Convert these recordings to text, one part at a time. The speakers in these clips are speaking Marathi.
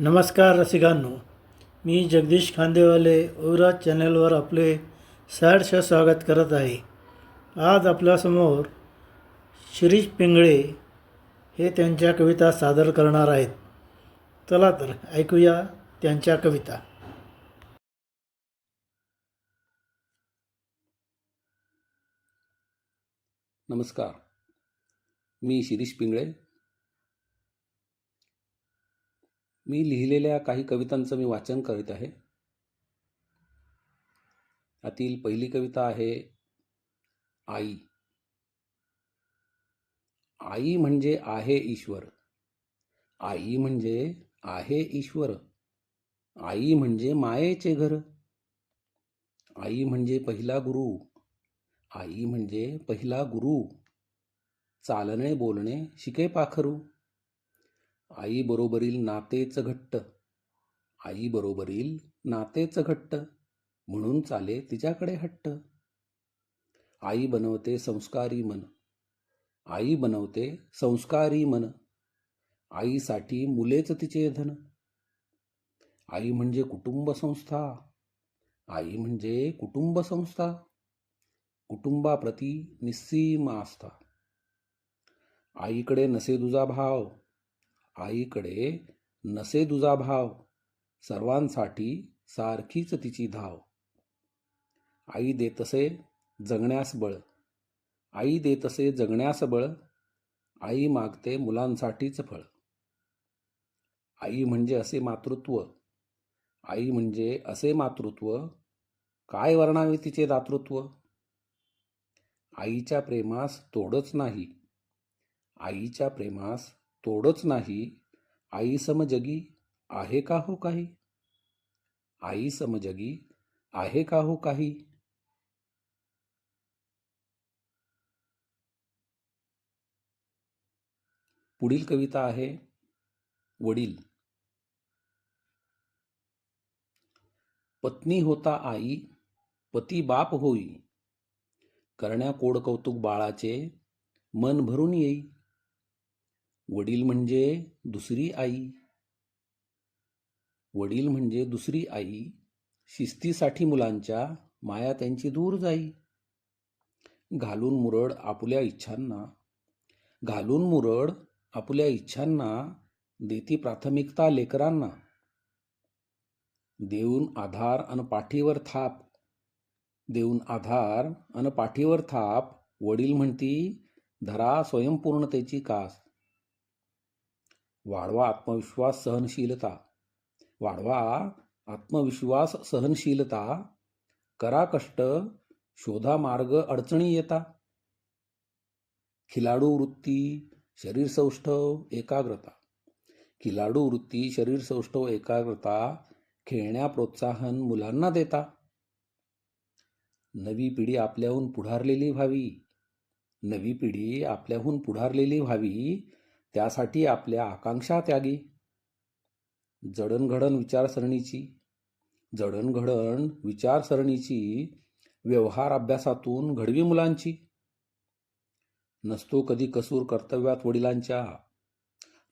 नमस्कार रसिकांनो मी जगदीश खांदेवाले ओरा चॅनलवर आपले सहर्ष स्वागत करत आहे. आज आपल्यासमोर शिरीष पिंगळे हे त्यांच्या कविता सादर करणार आहेत. चला तर ऐकूया त्यांच्या कविता. नमस्कार. मी शिरीष पिंगळे मी लिहिलेल्या काही कवितांचं मी वाचन करीत आहे. त्यातील पहिली कविता आहे आई. आई म्हणजे आहे ईश्वर. आई म्हणजे आहे ईश्वर. आई म्हणजे मायेचे घर. आई म्हणजे पहिला गुरु. आई म्हणजे पहिला गुरु. चालणे बोलणे शिके पाखरू. आईबरोबरील नातेच घट्ट. आईबरोबरील नातेच घट्ट. म्हणून चाले तिच्याकडे हट्ट. आई बनवते संस्कारी मन. आई बनवते संस्कारी मन. आईसाठी मुलेच तिचे धन. आई म्हणजे कुटुंब संस्था. आई म्हणजे कुटुंब संस्था. कुटुंबाप्रती निस्सीम आस्था. आईकडे नसे तुझा भाव. आईकडे नसे दुजा भाव सर्वांसाठी सारखीच तिची धाव. आई देतसे जगण्यास बळ. आई देतसे जगण्यास बळ. आई मागते मुलांसाठीच फळ. आई म्हणजे असे मातृत्व. आई म्हणजे असे मातृत्व. काय वर्णावे तिचे दातृत्व? आईच्या प्रेमास तोडच नाही. आईच्या प्रेमास तोडच नाही. आई समजगी आहे का हो काही? आई समजगी आहे का हो काही? पुढील कविता आहे वडील. पत्नी होता आई पती बाप होई. करण्या कोड कौतुक बाळाचे मन भरून येई. वडील म्हणजे दुसरी आई. वडील म्हणजे दुसरी आई शिस्तीसाठी मुलांच्या माया त्यांची दूर जाई. घालून मुरड आपुल्या इच्छांना घालून मुरड आपुल्या इच्छांना देती प्राथमिकता लेकरांना. देऊन आधार अन पाठीवर थाप. देऊन आधार अन पाठीवर थाप वडील म्हणती धरा स्वयंपूर्णतेची कास. वाढवा आत्मविश्वास सहनशीलता. वाढवा आत्मविश्वास सहनशीलता. करा कष्ट शोधा मार्ग अडचणी येता. खिलाडू वृत्ती शरीर सौष्ठव एकाग्रता. खिलाडू वृत्ती शरीर सौष्ठव एकाग्रता खेळण्या प्रोत्साहन मुलांना देता. नवी पिढी आपल्याहून पुढारलेली व्हावी. नवी पिढी आपल्याहून पुढारलेली व्हावी. त्यासाठी आपल्या आकांक्षा त्यागी. जडणघडण विचारसरणीची जडणघडण विचारसरणीची व्यवहार अभ्यासातून घडवी मुलांची. नसतो कधी कसूर कर्तव्यात वडिलांच्या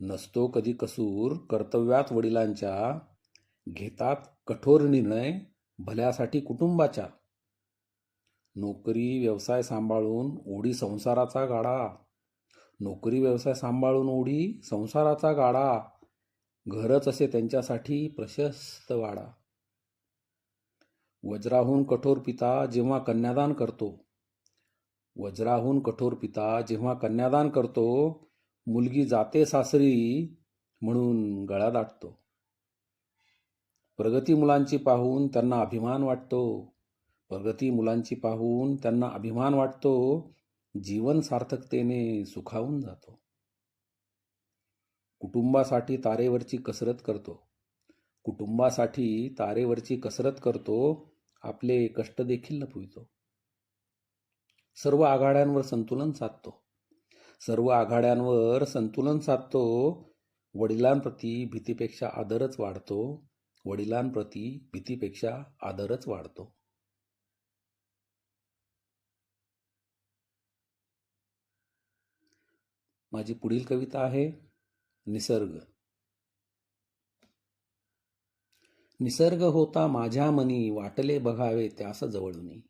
नसतो कधी कसूर कर्तव्यात वडिलांच्या. घेतात कठोर निर्णय भल्यासाठी कुटुंबाच्या. नोकरी व्यवसाय सांभाळून ओढी संसाराचा गाडा नोकरी व्यवसाय सांभाळून ओढी संसाराचा गाडा. घरच असे त्यांच्यासाठी प्रशस्त वाडा. वज्राहून कठोर पिता जेव्हा कन्यादान करतो. वज्राहून कठोर पिता जेव्हा कन्यादान करतो मुलगी जाते सासरी म्हणून गळा दाटतो. प्रगती मुलांची पाहून त्यांना अभिमान वाटतो. प्रगती मुलांची पाहून त्यांना अभिमान वाटतो. जीवन सार्थकतेने सुखावून जातो. कुटुंबासाठी तारेवरची कसरत करतो. कुटुंबासाठी तारेवरची कसरत करतो आपले कष्ट देखील लपवितो. सर्व आघाड्यांवर संतुलन साधतो. सर्व आघाड्यांवर संतुलन साधतो. वडिलांप्रती भीतीपेक्षा आदरच वाढतो. वडिलांप्रती भीतीपेक्षा आदरच वाढतो. माझी पुढील कविता आहे निसर्ग. निसर्ग होता माझ्या मनी वाटले बघावे त्यास जवळूनी.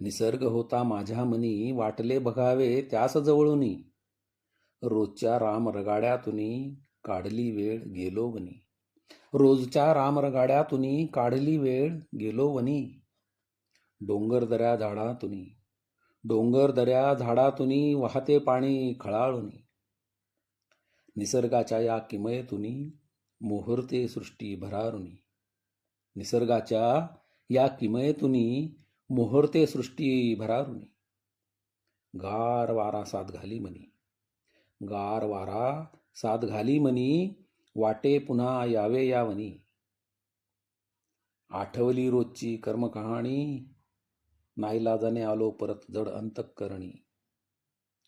निसर्ग होता माझ्या मनी वाटले बघावे त्यास जवळूनी. रोजच्या रामरगाड्यातुनी काढली वेळ गेलो वनी. रोजच्या रामरगाड्यातुनी काढली वेळ गेलो वनी. डोंगर दऱ्या झाडातुनी डोंगर दऱ्या झाडातुनी वाहते पाणी खळाळुनी. निसर्गाच्या या किमयेतुनी मोहरते सृष्टी भरारुनी. निसर्गाच्या या किमयेतुनी मोहरते सृष्टी भरारुनी. गार वारा साथ घाली म्हणी गार वारा साथ घाली म्हणी वाटे पुन्हा यावे यावनी. आठवली रोजची कर्मकहाणी नाईलाजाने आलो परत जड अंतकरणी.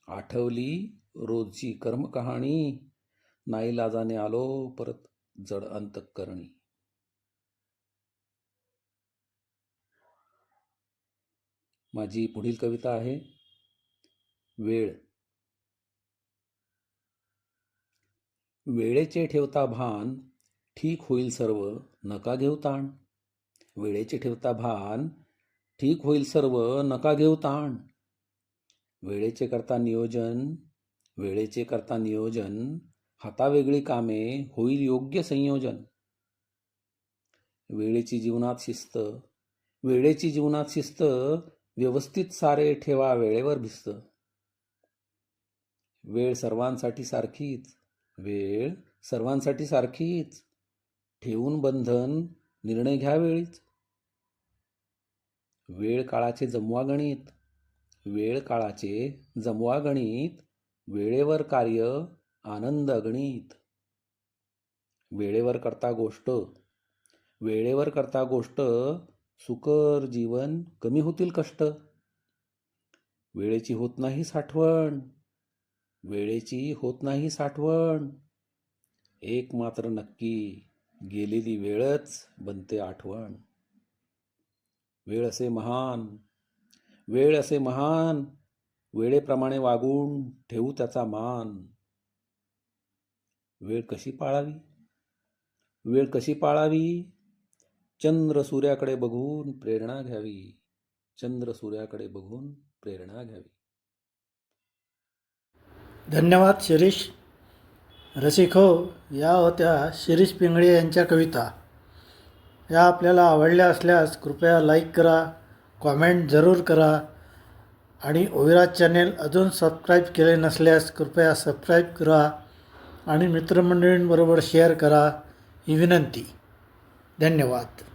आठवली रोजची कर्मकहाणी नाईलाजाने आलो परत जड अंतकरणी. माझी पुढील कविता आहे वेळ. वेळेचे ठेवता भान ठीक होईल सर्व नका घेऊ ताण. वेळेचे ठेवता भान ठीक होईल सर्व नका घेऊ ताण. वेळेचे करता नियोजन वेळेचे करता नियोजन हातावेगळी कामे होईल योग्य संयोजन. वेळेची जीवनात शिस्त वेळेची जीवनात शिस्त व्यवस्थित सारे ठेवा वेळेवर भिस्त. वेळ सर्वांसाठी सारखीच वेळ सर्वांसाठी सारखीच. ठेवून बंधन निर्णय घ्या वेळीच. वेळ काळाचे जमवा गणित. वेळ काळाचे जमवा गणित. वेळेवर कार्य आनंद अगणित वेळेवर करता गोष्ट. वेळेवर करता गोष्ट सुकर जीवन कमी होतील कष्ट. वेळेची होत नाही साठवण. वेळेची होत नाही साठवण. एक मात्र नक्की गेलेली वेळच बनते आठवण. वेळ असे महान वेळ असे महान वेळेप्रमाणे वागून ठेवू त्याचा मान. वेळ कशी पाळावी? वेळ कशी पाळावी? चंद्र सूर्याकडे बघून प्रेरणा घ्यावी. चंद्र सूर्याकडे बघून प्रेरणा घ्यावी. धन्यवाद शिरीष. रसिको या होत्या शिरीष पिंगळे यांच्या कविता. या आपल्याला आवडल्या असल्यास कृपया लाईक करा कॉमेंट जरूर करा. आणि ओविराज चॅनेल अजून सबस्क्राईब केले नसल्यास कृपया सबस्क्राईब करा आणि मित्रमंडळींबरोबर शेअर करा. ही विनंती. धन्यवाद.